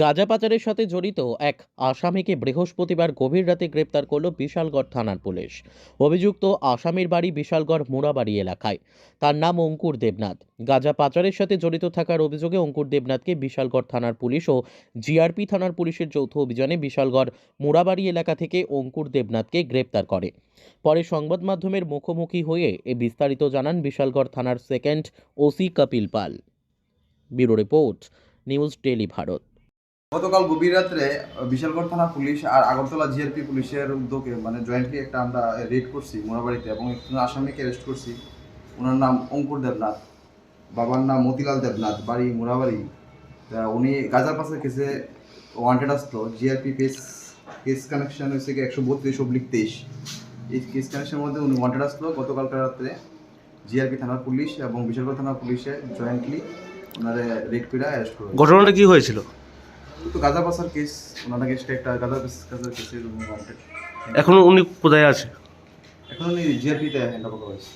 গাঁজা পাচারের সাথে জড়িত এক আসামিকে বৃহস্পতিবার গভীর রাতে গ্রেপ্তার করল বিশালগড় থানার পুলিশ। অভিযুক্ত আসামির বাড়ি বিশালগড় মোড়াবাড়ি এলাকায়। তার নাম অঙ্কুর দেবনাথ। গাঁজা পাচারের সাথে জড়িত থাকার অভিযোগে অঙ্কুর দেবনাথকে বিশালগড় থানার পুলিশ ও জিআরপি থানার পুলিশের যৌথ অভিযানে বিশালগড় মোড়াবাড়ি এলাকা থেকে অঙ্কুর দেবনাথকে গ্রেপ্তার করে। পরে সংবাদ মাধ্যমের মুখোমুখি হয়ে এ বিস্তারিত জানান বিশালগড় থানার second OC Kapil Pal. Bureau report, news daily Bharat. গতকাল গভীর রাত্রে বিশালগড় থানা পুলিশ আর আগরতলা জিআরপি পুলিশের উদ্যোগে মানে জয়েন্টলি একটা আমরা রেড করছি মোড়াবাড়িতে এবং একজন আসামিকে অ্যারেস্ট করছি। ওনার নাম অঙ্কুর দেবনাথ, বাবার নাম মতিলাল দেবনাথ, বাড়ি মোড়াবাড়ি তা উনি গাজার পাশে কেসে ওয়ান্টেড আসতো। জিআরপি কেস কেস কানেকশন হয়েছে একশো বত্রিশ অব্লিক তেইশ। এই কেস কানেকশনের মধ্যে উনি ওয়ান্টেড আসলো গতকালকার রাত্রে জিআরপি থানার পুলিশ এবং বিশালগড় থানার পুলিশে জয়েন্টলি ওনারে রেড করে অ্যারেস্ট করে ঘটনাটা কি হয়েছিল? গাঁজা পাসার কেস ওনার কেসটা একটা গাঁজা গাঁজার কেসের এখন উনি কোথায় আছে? এখন উনি জিআরপিতে হ্যান্ড হয়েছে